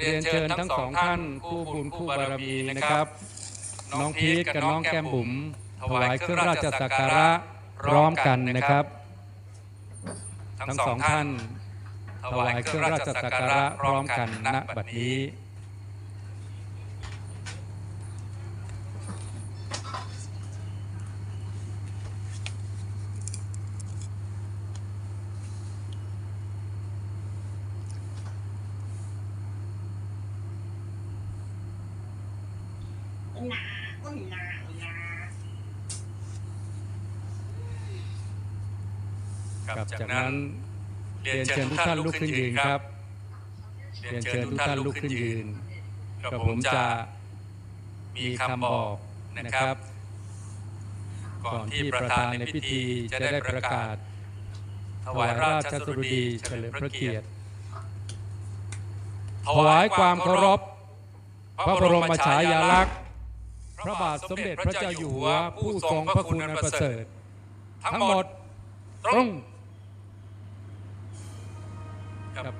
เรียนเชิญทั้งสองท่านคู่บุญคู่บารมีนะครับ น้องพีทกับน้องแก้มบุ๋มถวายเครื่องราชสักการะพร้อมกันนะครับ ทั้งสองท่านถวายเครื่องราชสักการะพร้อมกันณบัดนี้ หนาอุ้ยหนาอุ้ยหนา ครับจากนั้นเรียนเชิญทุกท่านลุกขึ้นยืนครับ เรียนเชิญทุกท่านลุกขึ้นยืนกระผมจะมีคำบอกนะครับ ก่อนที่ประธานในพิธีจะได้ประกาศ ถวายราชสดุดีเฉลิมพระเกียรติ ถวายความเคารพ พระบรมฉายาลักษณ์ พระบาทสมเด็จพระเจ้าอยู่หัวผู้ทรงพระคุณอันประเสริฐ ทั้งหมดตรงครับ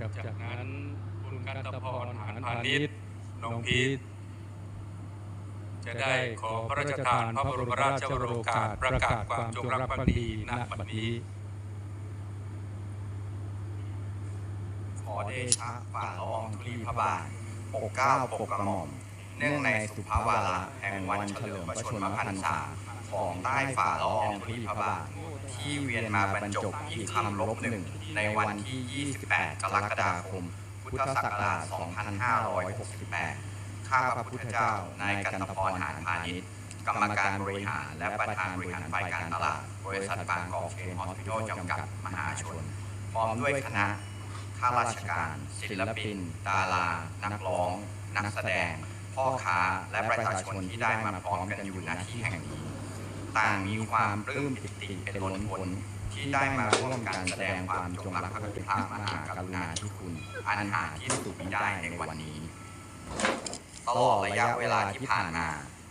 ครับจากนั้นคุณกันตพรหานพาณิชย์น้องพีทจะได้ขอพระราชทานพระบรมราชโองการประกาศความจงรักภักดีณบัดนี้ ขอเดชะฝ่าละอองธุลีพระบาทปกเกล้าปกกระหม่อม เนื่องในสุภาวาระแห่งวันเฉลิมพระชนมพรรษาของใต้ฝ่าละอองธุลีพระบาท ที่เวียนมาบรรจบอีกคำลบหนึ่งในวันที่ 28 กรกฎาคม พุทธศักราช 2568 ข้าพระพุทธเจ้า นายกันตพรหานพาณิชย์กรรมการบริหารและประธานบริหารฝ่ายการตลาด บริษัทบางกอกเชนฮอสพิทอลจำกัดมหาชน พร้อมด้วยคณะข้าราชการ ศิลปิน ดารา นักร้อง นักแสดง พ่อค้า และประชาชนที่ได้มาพร้อมกันอยู่ณที่แห่งนี้ ต่างมีความปลื้มปิติเป็นล้นพ้นที่ได้มาร่วมกันแสดงความจงรักภักดีพระมหากรุณาธิคุณ อันหาที่สุดมิได้ในวันนี้ ตลอดระยะเวลาที่ผ่านมา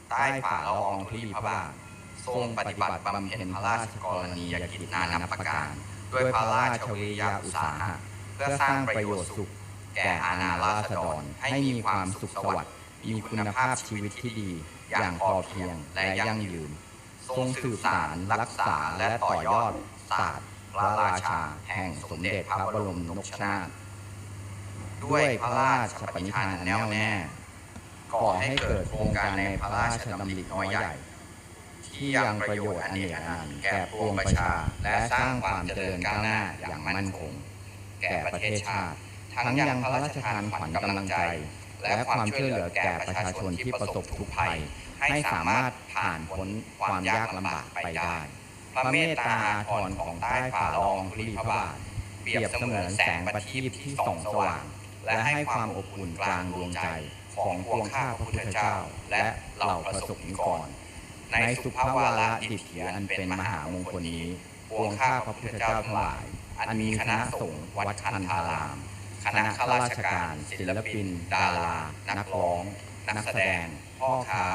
ใต้ฝ่าละอองธุลีพระบาททรงปฏิบัติบำเพ็ญพระราชกรณียกิจนานาประการ ด้วยพระราชวิริยาอุตสาหะเพื่อสร้างประโยชน์สุข แก่อาณาราษฎรให้มีความสุขสวัสดิ์มีคุณภาพชีวิตที่ดี อย่างพอเพียงและยั่งยืน ทรงสืบสารรักษาและต่อยอดศาสตร์พระราชา แห่งสมเด็จพระบรมนพนาถด้วยพระราชปณิธานแน่วแน่ก่อให้เกิดโครงการในพระราชดำริน้อยใหญ่ ที่ยังประโยชน์อันเนกอนันต์แก่ปวงประชา และสร้างความเจริญก้าวหน้าอย่างมั่นคง แก่ประเทศชาติ ทั้งยังพระราชทานขวัญกำลังใจ และความช่วยเหลือแก่ประชาชนที่ประสบทุกภัย ให้สามารถผ่านพ้นความยากลำบากไปได้ พระเมตตาอาทรของใต้ฝ่าลองธุลีพระบาทเปรียบเสมือนแสงประทีปที่ส่องสว่าง และให้ความอบอุ่นกลางดวงใจของปวงข้าพระพุทธเจ้า และเหล่าประสบนิกรในสุภาวาระดิถีอันเป็นมหามงคลนี้ปวงข้าพระพุทธเจ้าทั้งหลาย อันมีคณะสงฆ์วัดคันธาราม คณะข้าราชการ ศิลปิน ดารา นักร้อง นักแสดง พ่อค้า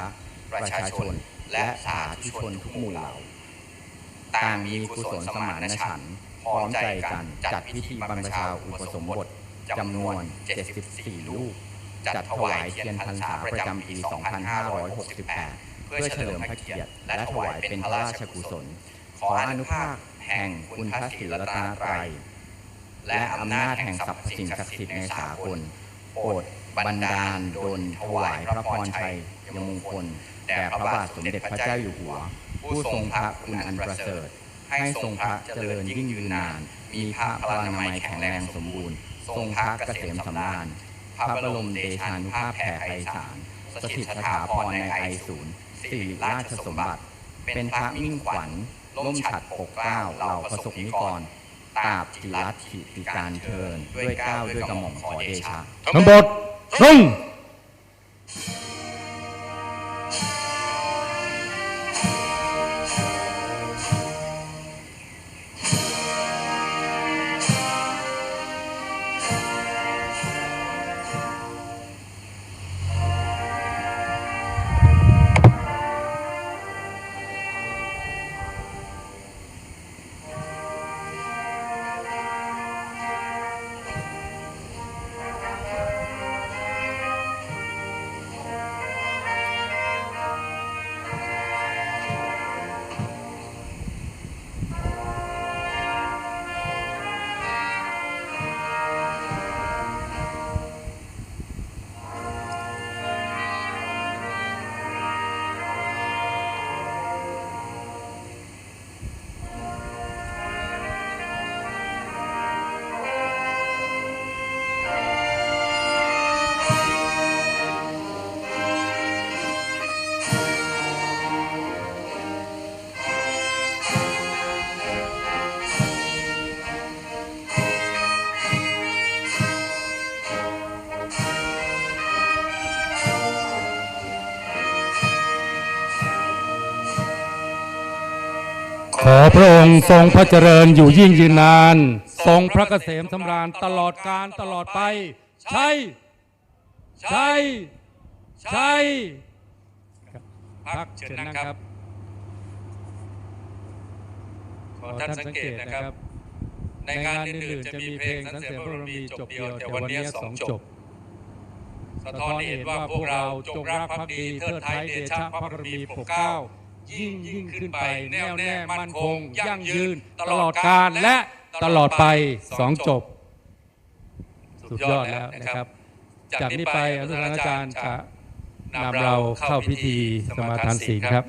ประชาชน และสาธุชนทุกหมู่เหล่า ต่างมีกุศลสมานฉันท์พร้อมใจกันจัดพิธีบรรพชาอุปสมบทจำนวน 74ลูกจัดถวายเทียนพรรษาประจำปี 2568 เพื่อเฉลิมพระเกียรติและถวายเป็นพระราชกุศล ขออนุภาพแห่งคุณพระศรีรัตนตรัย และอำนาจแห่งสรรพสิ่งศักดิ์สิทธิ์ในสากลโปรดบันดาลดลถวายพระพรชัยยมงคลแด่พระบาทสมเด็จพระเจ้าอยู่หัว ผู้ทรงพระคุณอันประเสริฐ ให้ทรงพระเจริญยิ่งยืนนาน มีพระพลานามัยแข็งแรงสมบูรณ์ ทรงพระเกษมสำราญพระบรมเดชานุภาพแผ่ไพศาลสถิตสถาพรในไอศูนย์สิริราชสมบัติ เป็นพระมิ่งขวัญล่มฉัดปกเกล้าเหล่าประสบนิกร ตราบจิรัตถิติการเทินด้วยก้าวด้วยกระหม่อมขอเดชะทั้งหมดลง ขอพระองค์ทรงพระเจริญอยู่ยิ่งยืนนาน ทรงพระเกษมสำราญตลอดการตลอดไป ใช่ใช่ใช่พักเชิญนั่งครับ ขอท่านสังเกตนะครับ ในงานอื่นๆจะมีเพลงสรรเสริญพระบารมีจบเดียว แต่วันนี้สองจบ สะท้อนให้เห็นว่าพวกเราจงรักภักดีเทิดไทยเดชะพระบารมีปกเกล้า ยิ่งยิ่งขึ้นไป แน่วแน่มั่นคง ยั่งยืน ตลอดกาลและตลอดไปสองจบ สุดยอดแล้วนะครับ จากนี้ไปอนุสาวรีย์อาจารย์จะนำเราเข้าพิธีสมาทานศีลครับ